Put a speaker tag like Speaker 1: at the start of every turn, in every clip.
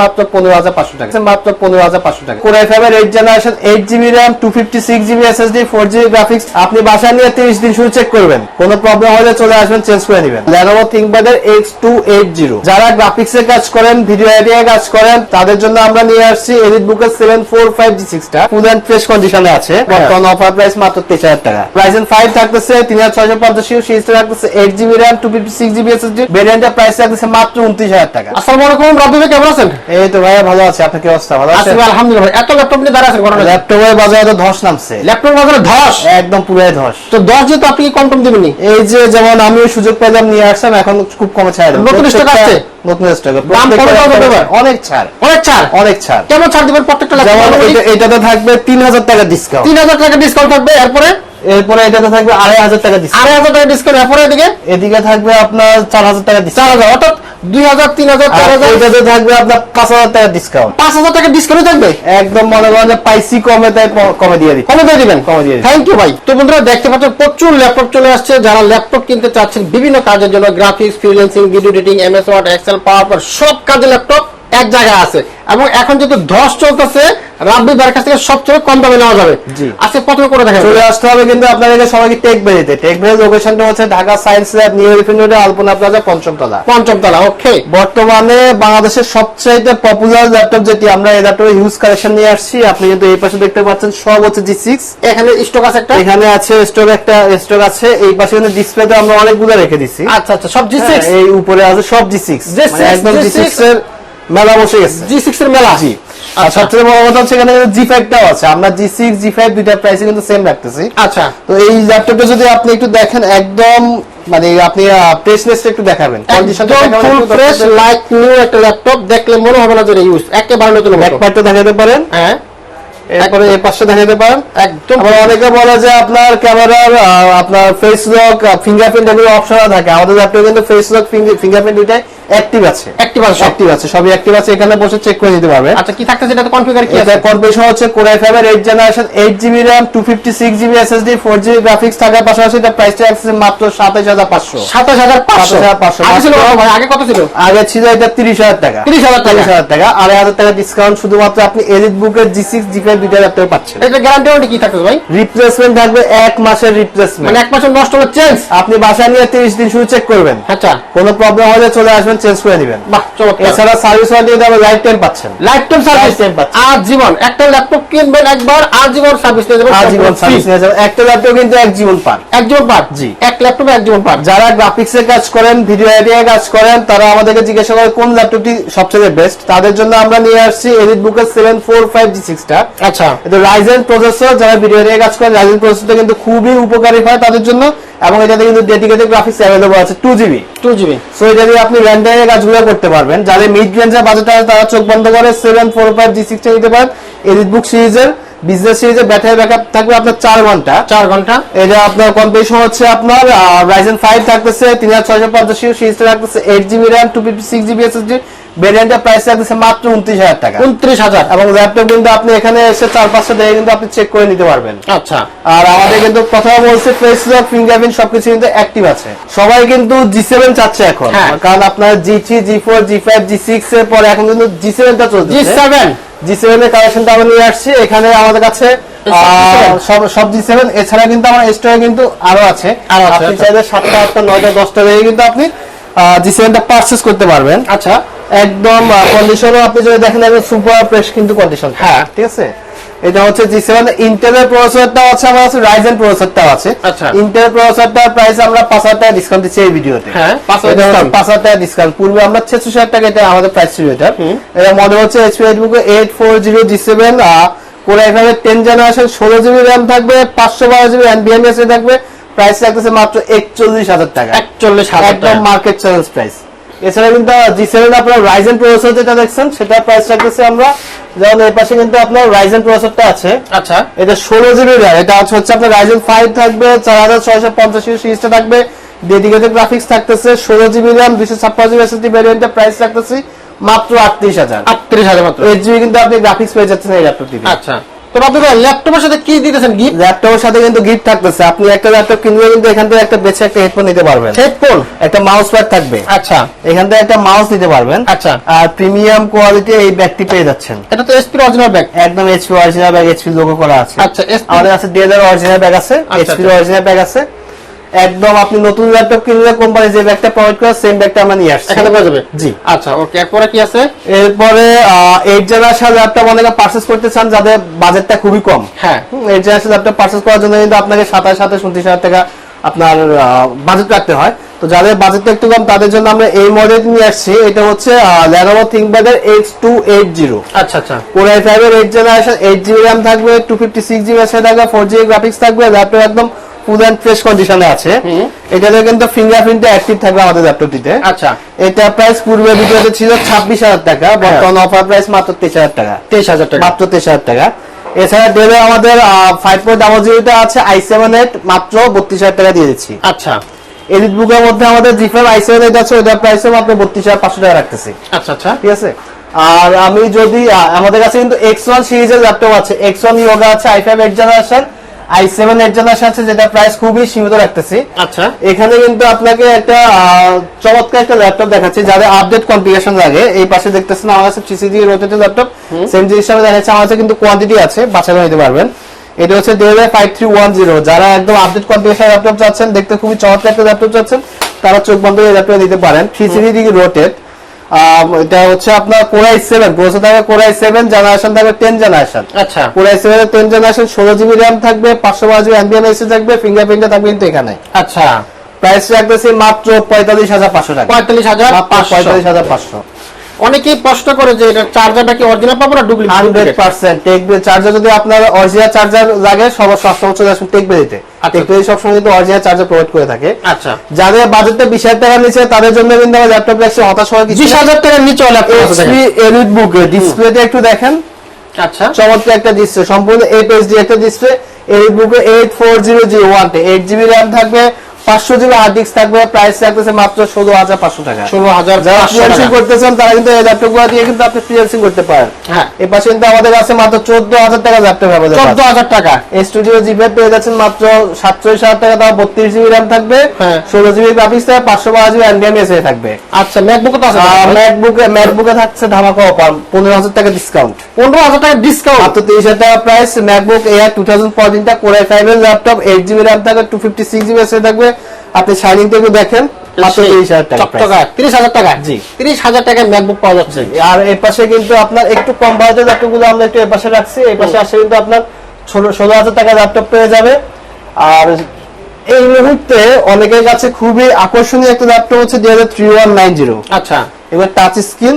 Speaker 1: মাত্র পনেরো হাজার পাঁচশো টাকা। মাত্র পনেরো হাজার পাঁচশো টাকা। কোরআই ফাইভের eight generation eight GB RAM two fifty six GB SSD four GB graphics আপনি বাসায় নিয়ে তিরিশ দিন শুরু চেক করবেন। কোনো প্রবলেম হলে চলে আসবেন চেঞ্জ করে নেবেন। লেনোভো থিঙ্কপ্যাডের এক্স টু এইট জিরো যারা গ্রাফিক্স এর কাজ করেন ভিডিও এডিটিং কাজ করেন তাদের জন্য আমরা নিয়ে আসছি এডিট বুকের সেভেন ফোর ফাইভ জি সিক্সটা ফুল অ্যান্ড ফ্রেশ কন্ডিশনে আছে। বর্তমান অফার প্রাইস মাত্র তেইশ হাজার টাকা। রাইজেন ফাইভ থাকতেছে তিন হাজার ছয়শো পঞ্চাশ সিরিজটা থাকতেছে eight GB RAM two fifty six GB SSD ভেরিয়েন্টের প্রাইস থাকতেছে মাত্র উনত্রিশ হাজার টাকা।
Speaker 2: আসসালামু আলাইকুম রাব্বি কেমন আছেন?
Speaker 1: এই তো ভাইয়া ভালো আছে আপনার কি অবস্থা? ভালো আছে
Speaker 2: আলহামদুলিল্লাহ ভাই। এত ল্যাপটপ নিয়ে দাঁড়িয়ে আছেন ঘটনা
Speaker 1: ল্যাপটপের বাজারে তো ধস নামছে।
Speaker 2: ল্যাপটপ বাজারে ধস?
Speaker 1: একদম পুরাই ধস।
Speaker 2: তো দশ যেহেতু আপনি কি কম টম দিবেননি
Speaker 1: এই যে যেমন আমিও সুযোগ পেলাম নিয়ে আসলাম এখন খুব কমে ছাড়
Speaker 2: নতুন stock
Speaker 1: প্রত্যেকটা- নতুন স্টক
Speaker 2: দাম কত কত দেবে?
Speaker 1: অনেক ছাড়।
Speaker 2: অনেক ছাড়?
Speaker 1: অনেক ছাড়।
Speaker 2: কেমন ছাড় দিবেন? প্রত্যেকটা
Speaker 1: যেমন এটাতে থাকবে তিন হাজার টাকা ডিসকাউন্ট
Speaker 2: তিন হাজার টাকা ডিসকাউন্ট থাকবে এরপরে?
Speaker 1: এরপরে এটাতে থাকবে আড়াই হাজার টাকা ডিসকাউন্ট
Speaker 2: আড়াই হাজার টাকা ডিসকাউন্ট এরপরে এদিকে?
Speaker 1: এদিকে থাকবে আপনার চার হাজার টাকা
Speaker 2: চার হাজার অর্থাৎ দুই হাজার তিন হাজার চার হাজার।
Speaker 1: এটাতে থাকবে আপনার পাঁচ হাজার টাকা ডিসকাউন্ট
Speaker 2: পাঁচ হাজার টাকা ডিসকাউন্ট থাকবে?
Speaker 1: একদম মনে করেন যে পাইসি কমে তাই কমে দিয়ে দিচ্ছি।
Speaker 2: কমে দিয়ে দিবেন?
Speaker 1: কমে দিয়ে
Speaker 2: থ্যাংক ইউ ভাই। তো বন্ধুরা দেখতে পাচ্ছেন প্রচুর ল্যাপটপ চলে আসছে। যারা ল্যাপটপ কিনতে চাচ্ছেন বিভিন্ন কাজের জন্য graphics freelancing video editing MS Word Excel power সব কাজে ল্যাপটপ এক জায়গায় আছে। এবং এখন যেহেতু ধস চলতেছে রাব্বি ভাইয়ের কাছ থেকে সবচেয়ে কম দামে নেওয়া যাবে। আজকে প্রথমে করে দেখা
Speaker 1: চলে আসতে হবে কিন্তু আপনাদেরকে সবাইকে টেক বেরিতে টেক বেরি লোকেশনটা হচ্ছে Dhaka science lab new elephant রোডে আলপনা প্লাজা পঞ্চম তলা
Speaker 2: পঞ্চম তলা ওকে
Speaker 1: বর্তমানে বাংলাদেশের সবচাইতে পপুলার ল্যাপটপ যেটি আমরা এই ল্যাপটপের ইউজ কালেকশন নিয়ে আসছি। আপনি কিন্তু এই পাশে দেখতে পাচ্ছেন সব হচ্ছে জি সিক্স
Speaker 2: এখানে স্টক আছে একটা?
Speaker 1: এখানে আছে স্টক একটা স্টক আছে। এই পাশে কিন্তু ডিসপ্লেতে আমরা অনেকগুলো রেখে দিচ্ছি
Speaker 2: আচ্ছা আচ্ছা সব জি
Speaker 1: হ্যাঁ,
Speaker 2: সিক্স
Speaker 1: এই উপরে আছে সব জি সিক্স একদম জি সিক্স এর মেলা বসে গেছে।
Speaker 2: জি সিক্স এর মেলা?
Speaker 1: জি আর
Speaker 2: আচ্ছা।
Speaker 1: সবচেয়ে বড় কথা হচ্ছে এখানে জি ফাইভটাও আছে। আমরা জি সিক্স জি ফাইভ দুইটা প্রাইসে কিন্তু সেম রাখতেছি।
Speaker 2: আচ্ছা।
Speaker 1: তো এই ল্যাপটপটা যদি আপনি একটু দেখেন একদম মানে আপনি প্রেসনেসটা একটু দেখাবেন।
Speaker 2: ফুল ফ্রেশ লাইক নিউ একটা ল্যাপটপ দেখলে মনে হবে না যে ইউজ একেবারে নতুন মতো
Speaker 1: পার্টটা দেখাতে পারেন।
Speaker 2: হ্যাঁ।
Speaker 1: এরপরে এই পাশটা দেখাতে পারেন।
Speaker 2: একদম
Speaker 1: আবার অনেকে বলে যে আপনার ক্যামেরার আপনার ফেস লক ফিঙ্গারপ্রিন্ট এগুলো অপশন থাকে। আমাদের ল্যাপটপে কিন্তু ফেস লক ফিঙ্গারপ্রিন্ট দুইটাই অ্যাক্টিভ আছে।
Speaker 2: Active আছে
Speaker 1: অ্যাক্টিভ আছে সবই অ্যাক্টিভ আছে এখানে বসে চেক করে নিতে পারবেন
Speaker 2: আচ্ছা কি থাকতেছে এটা কনফিগার কি আছে?
Speaker 1: কনফিগারেশন হচ্ছে কোরাই ফাইভের eight generation eight GB RAM two fifty six GB SSD four GB graphics থাকার পাশাপাশি এটা প্রাইসটা আসছে মাত্র সাতাইশ হাজার পাঁচশো।
Speaker 2: সাতাশ হাজার পাঁচশো?
Speaker 1: 27,500
Speaker 2: আগে কত ছিল?
Speaker 1: আগে ছিল এটা তিরিশ হাজার টাকা।
Speaker 2: 30,000 টাকা।
Speaker 1: হাজার টাকা। আড়াই হাজার টাকা ডিসকাউন্ট শুধুমাত্র আপনি এলিট বুকের জি সিক্স জি ফাইভ দুইটা ল্যাপটপ পাচ্ছেন।
Speaker 2: এটা গ্যারান্টি ওয়ারেন্টি কি থাকবে ভাই?
Speaker 1: রিপ্লেসমেন্ট থাকবে এক মাসের রিপ্লেসমেন্ট
Speaker 2: মানে এক মাসের নষ্ট হলে চেঞ্জ
Speaker 1: আপনি বাসায় নিয়ে তিরিশ দিন শুধু চেক করবেন।
Speaker 2: আচ্ছা।
Speaker 1: কোনো প্রবলেম হলে চলে আসবেন চেঞ্জ করে দিবেন।
Speaker 2: বাহ চমৎকার।
Speaker 1: এছাড়া সার্ভিস ওয়ারেন্টি আপনি লাইফ টাইম পাচ্ছেন।
Speaker 2: লাইফ টাইম সার্ভিস
Speaker 1: Lifetime পাচ্ছেন।
Speaker 2: আজীবন একটা ল্যাপটপ কিনবেন একবার আজীবন সার্ভিস নিয়ে যাবেন
Speaker 1: আজীবন সার্ভিস নিয়ে যাবেন। একটা ল্যাপটপ কিন্তু এক জীবন পান
Speaker 2: এক জীবন পার?
Speaker 1: জি।
Speaker 2: এক ল্যাপটপে এক জীবন পার?
Speaker 1: যারা কাজ করেন ভিডিও এডিটিং কাজ করেন তারা আমাদেরকে জিজ্ঞাসা করে কোন ল্যাপটপটি সবচেয়ে বেস্ট তাদের জন্য আমরা নিয়ে আসছি এডিট বুকের সেভেন ফোর ফাইভ জি সিক্সটা
Speaker 2: আচ্ছা।
Speaker 1: এটা রাইজেন প্রসেসর যারা ভিডিও এডিটিং কাজ করেন রাইজেন প্রসেসরটা কিন্তু খুবই উপকারী হয় তাদের জন্য। এবং এটাতে কিন্তু ডেডিকেটেড গ্রাফিক্স অ্যাভেলেবল আছে two GB
Speaker 2: two GB
Speaker 1: so এটা দিয়ে আপনি র্যান্ডামের কাজগুলো করতে পারবেন। যাদের মিড রেঞ্জের বাজেট আছে তারা চোখ বন্ধ করে সেভেন ফোর ফাইভ জি সিক্সটা নিতে পারেন। এডিট বুক সিরিজের বিজনেস সিরিজের ব্যাটারি ব্যাকআপ থাকবে আপনার চার ঘণ্টা।
Speaker 2: চার ঘণ্টা।
Speaker 1: এটা আপনার কম্পিটিশন হচ্ছে আপনার রাইজেন ফাইভ থাকতেছে তিন হাজার ছয়শো পঞ্চাশ সিরিজটা থাকতেছে এইট জিবি র্যাম টু ভেরিয়েন্টের প্রাইস থাকতেছে মাত্র উনত্রিশ হাজার টাকা।
Speaker 2: উনত্রিশ হাজার।
Speaker 1: এবং ল্যাপটপ কিন্তু আপনি এখানে এসে চার পাঁচটা দেখে কিন্তু আপনি চেক করে নিতে পারবেন।
Speaker 2: আচ্ছা।
Speaker 1: আর আমাদের কিন্তু প্রথমে বলছে ফেস লক ফিঙ্গারপ্রিন্ট সবকিছু কিন্তু অ্যাক্টিভ আছে। সবাই কিন্তু জি সেভেন চাচ্ছে এখন।
Speaker 2: হ্যাঁ।
Speaker 1: কারণ আপনার G three G four G five G six এর পরে এখন কিন্তু জি সেভেনটা চলছে
Speaker 2: জি সেভেন
Speaker 1: জি সেভেন এর কালেকশনটা আমরা নিয়ে আসছি। এখানে আমাদের কাছে
Speaker 2: সব
Speaker 1: সব জি সেভেন এছাড়া কিন্তু আমার স্টোরে কিন্তু আরও আছে।
Speaker 2: আরও
Speaker 1: আপনি
Speaker 2: আচ্ছা।
Speaker 1: চাইলে সাতটা আটটা নয়টা দশটা দেখে কিন্তু আপনি জি সেভেনটা পারচেস করতে পারবেন।
Speaker 2: আচ্ছা।
Speaker 1: একদম কন্ডিশনও আপনি যদি দেখেন একদম সুপার ফ্রেশ কিন্তু কন্ডিশন
Speaker 2: হ্যাঁ।
Speaker 1: ঠিক আছে? এটা হচ্ছে জি সেভেন ইন্টেলের প্রসেসরটাও আছে আমার কাছে রাইজেন প্রসেসরটাও আছে।
Speaker 2: আচ্ছা।
Speaker 1: ইন্টেল প্রসেসরটার প্রাইস আমরা পাঁচ হাজার টাকা ডিসকাউন্ট দিচ্ছি এই ভিডিওতে
Speaker 2: হ্যাঁ, 5,000
Speaker 1: এটা হচ্ছে পাঁচ হাজার টাকা ডিসকাউন্ট পূর্বে আমরা ছেচল্লিশ হাজার টাকা এটা আমাদের প্রাইস ছিল এটা এটা মডেল হচ্ছে HP EliteBook eight four zero G seven কোরে এখানে টেন জেনারেশন ষোলো জিবি র্যাম থাকবে পাঁচশো বারো জিবি এনবিএমএস থাকবে। প্রাইস থাকতেছে মাত্র একচল্লিশ হাজার টাকা।
Speaker 2: একচল্লিশ হাজার
Speaker 1: একদম মার্কেট চ্যালেঞ্জ প্রাইস এছাড়া কিন্তু জি সেভেন আপনার রাইজেন প্রসেসর যেটা দেখছেন সেটা প্রাইস রাখতেছে আমরা যেমন এই পাশে কিন্তু আপনার রাইজেন প্রসেসরটা আছে।
Speaker 2: আচ্ছা।
Speaker 1: এটা ষোলো জিবি র্যাম এটা হচ্ছে হচ্ছে আপনার রাইজেন ফাইভ থাকবে চার হাজার ছয়শো পঞ্চাশ সিরিজটা থাকবে। ডেডিকেটেড গ্রাফিক্স থাকতেছে ষোলো জিবি র্যাম দুশো ছাপ্পান্ন জিবি এসএসডি ভ্যারিয়েন্টের প্রাইস রাখতেছি মাত্র আটত্রিশ হাজার।
Speaker 2: আটত্রিশ হাজার মাত্র।
Speaker 1: এইট জিবি কিন্তু আপনি গ্রাফিক্স পেয়ে যাচ্ছেন এই ল্যাপটপ থেকে
Speaker 2: আচ্ছা। তো আপনি ল্যাপটপের সাথে কি দিতেছেন গিফট
Speaker 1: ল্যাপটপের সাথে কিন্তু গিফট থাকতেছে। আপনি একটা ল্যাপটপ কিনলে কিন্তু এখান থেকে একটা বেছে একটা হেডফোন নিতে পারবেন।
Speaker 2: হেডফোন
Speaker 1: একটা মাউস প্যাড থাকবে।
Speaker 2: আচ্ছা।
Speaker 1: এখান থেকে একটা মাউস নিতে পারবেন।
Speaker 2: আচ্ছা।
Speaker 1: আর প্রিমিয়াম কোয়ালিটি এই ব্যাগটি পেয়ে যাচ্ছেন।
Speaker 2: এটা তো এসপি অরিজিনাল ব্যাগ
Speaker 1: একদম অরিজিনাল ব্যাগ এইচপি লোগো করা আছে।
Speaker 2: আচ্ছা এসপি
Speaker 1: আমাদের কাছে ডেলের অরিজিনাল ব্যাগ আছে। অরিজিনাল ব্যাগ আছে। একদম আপনি নতুন ল্যাপটপ কিনলে কোম্পানি যে ব্যাগটা প্রোভাইড করে সেম ব্যাগটা আমরা নিয়ে আসছি।
Speaker 2: এখানে পাওয়া যাবে?
Speaker 1: জি।
Speaker 2: আচ্ছা ওকে এরপরে কি আছে?
Speaker 1: এরপরে এইট জেনারেশন ল্যাপটপ অনেকে পারচেস করতে চান যাদের বাজেটটা খুবই কম।
Speaker 2: হ্যাঁ।
Speaker 1: এইট জেনারেশন ল্যাপটপ পারচেস করার জন্য কিন্তু আপনাকে সাতাশ সাতাশ উনত্রিশ হাজার টাকা আপনার বাজেট রাখতে হয়। তো যাদের বাজেটটা একটু কম তাদের জন্য আমরা এই মডেল নিয়ে আসছি। এটা হচ্ছে এক্স টু এইট জিরো
Speaker 2: আচ্ছা আচ্ছা।
Speaker 1: কোর আই ফাইভ এর eight generation eight GB RAM থাকবে টু ফিফটি সিক্স জিবি এসে থাকবে ফোর জিবি গ্রাফিক্স থাকবে ল্যাপটপ একদম ফুল অ্যান্ড ফ্রেশ কন্ডিশনে আছে। এটাতে কিন্তু ফিঙ্গারপ্রিন্ট অ্যাক্টিভ থাকবে আমাদের ল্যাপটপটিতে
Speaker 2: আচ্ছা।
Speaker 1: এটা প্রাইস পূর্বে ভিডিওতে ছিল ছাব্বিশ হাজার টাকা বর্তমান অফার প্রাইস মাত্র তেইশ হাজার টাকা।
Speaker 2: তেইশ হাজার টাকা।
Speaker 1: মাত্র তেইশ হাজার টাকা। এছাড়া ডেলে আমাদের ফাইভ পয়েন্ট ডাবল জিবিটা আছে আই সেভেন এইট মাত্র বত্রিশ হাজার টাকা দিয়ে দিচ্ছি।
Speaker 2: আচ্ছা।
Speaker 1: এডিট বুকের মধ্যে আমাদের জি ফাইভ আই সেভেন আছে ওটার প্রাইসও মাত্র বত্রিশ হাজার পাঁচশো টাকা রাখতেছি।
Speaker 2: আচ্ছা আচ্ছা।
Speaker 1: ঠিক আছে? আর আমি যদি আমাদের কাছে কিন্তু এক্স ওয়ান সিরিজের ল্যাপটপ আছে। এক্স ওয়ান ইয়োগা আছে i five eight generation i seven eight generation আছে যেটা প্রাইস খুবই সীমিত রাখতেছি।
Speaker 2: আচ্ছা।
Speaker 1: এখানে কিন্তু আপনাকে একটা চমৎকার একটা ল্যাপটপ দেখাচ্ছি যাদের আপডেট কনফিগারেশন লাগে। এই পাশে দেখতেছেন আমার কাছে থ্রি রোটেটেড ল্যাপটপ সেম জিনিস হিসাবে দেখাচ্ছে আমার কাছে কিন্তু কোয়ান্টিটি আছে বাছাই নিতে পারবেন। এটা হচ্ছে Dell five three one zero যারা একদম আপডেট কনফিগারেশন ল্যাপটপ চাচ্ছেন দেখতে খুবই চমৎকার একটা ল্যাপটপ চাচ্ছেন তারা চোখ বন্ধ করে ল্যাপটপ নিতে পারেন। থ্রি সিডি রোটেট এটা হচ্ছে আপনার কোরাই সেভেন প্রসেসর থাকবে কোরাই সেভেন জেনারেশন থাকবে টেন জেনারেশন
Speaker 2: আচ্ছা।
Speaker 1: Core i seven ten generation ষোলো জিবি র্যাম থাকবে পাঁচশো বারো জিবি এমবিএম এসে থাকবে ফিঙ্গারপ্রিন্টে থাকবে কিন্তু এখানে।
Speaker 2: আচ্ছা।
Speaker 1: প্রাইস রাখতেছি মাত্র পঁয়তাল্লিশ হাজার পাঁচশো টাকা।
Speaker 2: পঁয়তাল্লিশ হাজার
Speaker 1: পঁয়তাল্লিশ হাজার পাঁচশো।
Speaker 2: অনেকেই প্রশ্ন করে যে এটা চার্জারটা কি অরিজিনাল পাবো না ডুপ্লিকেট
Speaker 1: পার্সেন্ট টেকবে চার্জার যদি আপনার অরিজিনাল চার্জার লাগে সবার সবসময় চলে আসুন টেকবে দিতে।
Speaker 2: আচ্ছা।
Speaker 1: টেকবে সবসময় কিন্তু অরিজিনাল চার্জার প্রোভাইড করে থাকে।
Speaker 2: আচ্ছা।
Speaker 1: যাদের বাজেটটা বিশ হাজার টাকার নিচে তাদের জন্য কিন্তু আমার ল্যাপটপ রাখছি হতাশ হওয়ার কিছু
Speaker 2: বিশ হাজার টাকার নিচে ল্যাপটপ
Speaker 1: এইচপি এলিট বুক ডিসপ্লেটা একটু দেখেন।
Speaker 2: আচ্ছা।
Speaker 1: চমৎকার একটা ডিসপ্লে সম্পূর্ণ এপিএসডি একটা ডিসপ্লে এলিট বুকে eight four zero zero one eight GB RAM থাকবে পাঁচশো জিবি হার্ড ডিস্ক থাকবে প্রাইস রাখতেছে মাত্র ষোলো হাজার পাঁচশো টাকা।
Speaker 2: ষোলো হাজার
Speaker 1: যারা
Speaker 2: টাকা।
Speaker 1: করতেছেন তারা কিন্তু এই ল্যাপটপগুলো দিয়ে কিন্তু আপনি ফ্রিল্যান্সিং করতে পারেন।
Speaker 2: হ্যাঁ।
Speaker 1: এই পাশে কিন্তু আমাদের কাছে মাত্র চোদ্দ হাজার টাকা ল্যাপটপ অ্যাভেলেবল
Speaker 2: চোদ্দ হাজার টাকা।
Speaker 1: এই স্টুডিও জিপে পেয়ে যাচ্ছেন মাত্র সাতচল্লিশ হাজার টাকা তাও বত্রিশ জিবি র্যাম থাকবে।
Speaker 2: হ্যাঁ।
Speaker 1: ষোলো জিবি গ্রাফিক্স থাকবে পাঁচশো বারো জিবি এনডিএম এসে থাকবে।
Speaker 2: আচ্ছা ম্যাকবুক তো আছে
Speaker 1: ম্যাকবুকে ম্যাকবুকে থাকছে ধামাকা অফার পনেরো হাজার টাকা ডিসকাউন্ট
Speaker 2: পনেরো হাজার টাকা ডিসকাউন্ট
Speaker 1: মাত্র তিরিশ হাজার টাকা price MacBook Air two thousand ফোরটিনটা core i five এর ল্যাপটপ এইট জিবি র্যাম থাকবে টু ফিফটি সিক্স জিবি এসে থাকবে আপনি শাইনিং থেকে দেখেন মাত্র তিরিশ হাজার টাকা
Speaker 2: তিরিশ হাজার টাকা
Speaker 1: জি।
Speaker 2: তিরিশ হাজার টাকায় ম্যাকবুক পাওয়া যাচ্ছে।
Speaker 1: আর এর পাশে কিন্তু আপনার একটু কম বাজেটের ল্যাপটপ আমরা একটু এর পাশে রাখছি। পাশে কিন্তু আপনার ষোলো ষোলো হাজার টাকা ল্যাপটপ পেয়ে যাবে। আর এই মুহূর্তে অনেকের কাছে খুবই আকর্ষণীয় একটা ল্যাপটপ হচ্ছে দুই হাজার থ্রি ওয়ান নাইন জিরো
Speaker 2: আচ্ছা।
Speaker 1: এবার touch screen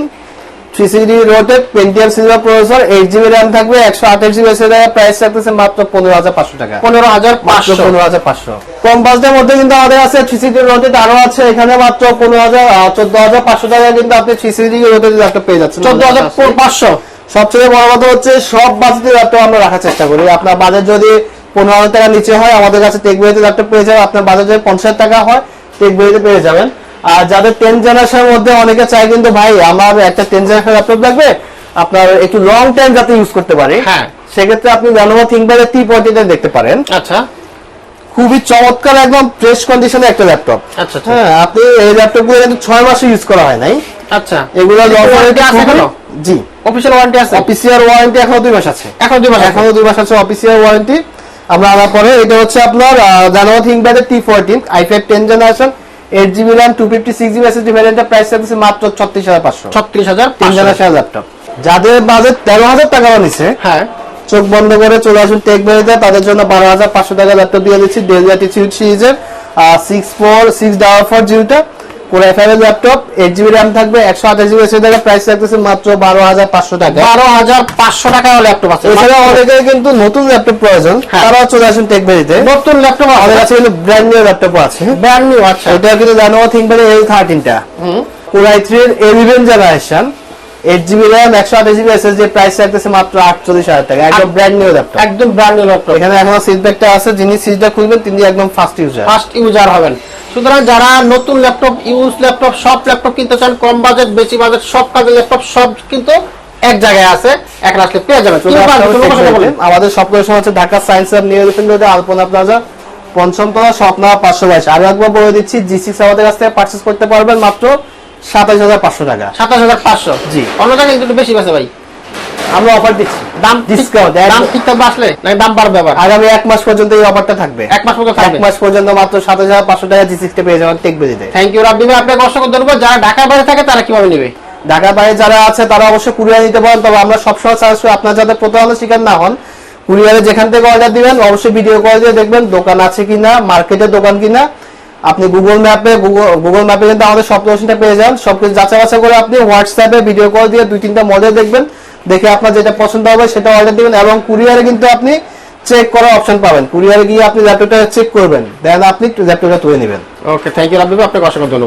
Speaker 1: three CD rotated Pentium silver processor eight GB RAM থাকবে একশো আঠাশ জিবি এসে প্রাইস রাখতেছে মাত্র পনেরো হাজার পাঁচশো টাকা।
Speaker 2: পনেরো হাজার পাঁচশো।
Speaker 1: পনেরো হাজার পাঁচশো। কম বাজেটের মধ্যে কিন্তু আমাদের আছে থ্রি সিডি রোটেড আরও আছে এখানে মাত্র পনেরো হাজার চোদ্দ হাজার পাঁচশো টাকা কিন্তু আপনি থ্রি সিডি রোটেড ল্যাপটপ পেয়ে যাচ্ছেন।
Speaker 2: চোদ্দ হাজার পাঁচশো।
Speaker 1: সবচেয়ে বড় কথা হচ্ছে সব বাজেটের ল্যাপটপ আমরা রাখার চেষ্টা করি। আপনার বাজেট যদি পনেরো হাজার টাকা নিচে হয় আমাদের কাছে টেকবেরিতে ল্যাপটপ পেয়ে যাবেন। আপনার বাজেট যদি পঞ্চাশ টাকা হয় টেকবেরিতে পেয়ে যাবেন। আর যাদের টেন জেনারেশনের মধ্যে অনেকে চায় কিন্তু ভাই আমার একটা টেন জেনারেশন ল্যাপটপ লাগবে আপনার একটু লং টাইম যাতে ইউজ করতে পারি।
Speaker 2: হ্যাঁ।
Speaker 1: সেক্ষেত্রে আপনি ল্যানোভো থিঙ্কপ্যাডের টি পয়েন্টিতে দেখতে পারেন।
Speaker 2: আচ্ছা।
Speaker 1: খুবই চমৎকার একদম ফ্রেশ কন্ডিশনে একটা ল্যাপটপ
Speaker 2: আচ্ছা আচ্ছা।
Speaker 1: হ্যাঁ আপনি এই ল্যাপটপগুলো কিন্তু ছয় মাসে ইউজ করা হয় নাই।
Speaker 2: আচ্ছা।
Speaker 1: এগুলো? জি।
Speaker 2: অফিসিয়াল ওয়ারেন্টি আছে?
Speaker 1: অফিসিয়াল ওয়ারেন্টি এখনও দুই মাস আছে।
Speaker 2: এখন দুই মাস
Speaker 1: এখনও দুই মাস আছে অফিসিয়াল ওয়ারেন্টি আমরা আনার পরে এটা হচ্ছে আপনার জানোয়া থিঙ্কপ্যাডের T fourteen i five ten generation eight GB RAM two fifty six GB SSD ভ্যারিয়েন্টের price থাকছে মাত্র ছত্রিশ হাজার পাঁচশো।
Speaker 2: ছত্রিশ হাজার
Speaker 1: তিন হাজার ল্যাপটপ যাদের বাজেট তেরো হাজার টাকা নিচ্ছে
Speaker 2: হ্যাঁ।
Speaker 1: চোখ বন্ধ করে চলে আসুন টেক বেরিতে তাদের জন্য বারো হাজার পাঁচশো টাকা ল্যাপটপ দিয়ে দিচ্ছি। ডেল অ্যাটিটিউড সিরিজের six four six double four জিবিটা core F laptop eight GB RAM থাকবে একশো আঠাশ জিবি এসে টাকা প্রাইস রাখতেছে মাত্র বারো হাজার পাঁচশো টাকা।
Speaker 2: বারো হাজার পাঁচশো টাকায় ল্যাপটপ আছে।
Speaker 1: এছাড়া অনেকের কিন্তু নতুন ল্যাপটপ প্রয়োজন
Speaker 2: হ্যাঁ।
Speaker 1: তারাও চলে আসুন টেক বেরিতে
Speaker 2: নতুন ল্যাপটপ
Speaker 1: আমাদের কাছে কিন্তু ব্র্যান্ড নিউ ল্যাপটপ আছে।
Speaker 2: ব্র্যান্ড নিউ আচ্ছা।
Speaker 1: এটা কিন্তু জানো থিঙ্কপ্যাড এল থার্টিনটা থ্রি এর eleven generation eight GB RAM একশো আঠাশ জিবি এসএসডি প্রাইস রাখতেছে মাত্র আটচল্লিশ হাজার টাকা। একদম ব্র্যান্ড নিউ ল্যাপটপ
Speaker 2: একদম ব্র্যান্ড নিউ ল্যাপটপ
Speaker 1: এখানে এখনও সিট ব্যাগটা আছে যিনি সিটটা খুলবেন তিনি একদম ফার্স্ট ইউজার
Speaker 2: ফার্স্ট ইউজার হবেন। সুতরাং যারা নতুন ল্যাপটপ ইউজ ল্যাপটপ সব ল্যাপটপ কিনতে চান কম বাজেট বেশি বাজেট সব কাজের ল্যাপটপ সব কিন্তু এক জায়গায় আছে এক আসলে পেয়ে যাবেন।
Speaker 1: আমাদের সব লোকেশন হচ্ছে Dhaka science lab new elephant রোডে আলপনা প্লাজা পঞ্চম তলা স্বপ্না পাঁচশো বাইশ আরও একবার বলে দিচ্ছি জি সিক্স আমাদের কাছ থেকে পার্চেস করতে পারবেন মাত্র সাতাশ হাজার পাঁচশো টাকা
Speaker 2: সাতাশ হাজার পাঁচশো
Speaker 1: জি।
Speaker 2: অন্য জায়গায় কিন্তু একটু বেশি আছে ভাই
Speaker 1: আমরা অফার দিচ্ছি।
Speaker 2: দাম
Speaker 1: ডিসকাউন্ট
Speaker 2: দাম ঠিকঠাক আসলে? নাকি দাম বাড়বে আবার?
Speaker 1: আগামী এক মাস পর্যন্ত এই অফারটা থাকবে।
Speaker 2: এক মাস পর্যন্ত
Speaker 1: এক মাস পর্যন্ত মাত্র সাতাশ হাজার পাঁচশো টাকা জি সিক্সটা পেয়ে যাবেন টেক বেরিতে
Speaker 2: থ্যাংক ইউ রাব্বি ভাই। আপনাকে অসংখ্য ধন্যবাদ। যারা ঢাকার বাইরে থাকে তারা কীভাবে নেবে?
Speaker 1: ঢাকার বাইরে যারা আছে তারা অবশ্যই কুরিয়ার নিতে পারেন। তবে আমরা সবসময় চাইছি আপনার যাতে প্রতারণার শিকার না হন কুরিয়ারে যেখান থেকে অর্ডার দিবেন অবশ্যই ভিডিও কল দিয়ে দেখবেন দোকান আছে কিনা মার্কেটের দোকান কিনা। আপনি গুগল ম্যাপে গুগল ম্যাপে কিন্তু আমাদের সব লোকেশনটা পেয়ে যান। সবকিছু যাচাই বাছাই করে আপনি হোয়াটসঅ্যাপে ভিডিও কল দিয়ে দুই তিনটা মডেল দেখবেন। দেখে আপনার যেটা পছন্দ হবে সেটা অর্ডার দিবেন এবং কুরিয়ারে কিন্তু আপনি চেক করার অপশন পাবেন। কুরিয়ারে গিয়ে আপনি ল্যাপটপটা চেক করবেন। দেন আপনি ল্যাপটপটা তুলে নেবেন।
Speaker 2: ওকে থ্যাংক ইউ রাব্বি আপনাকে অসংখ্য ধন্যবাদ।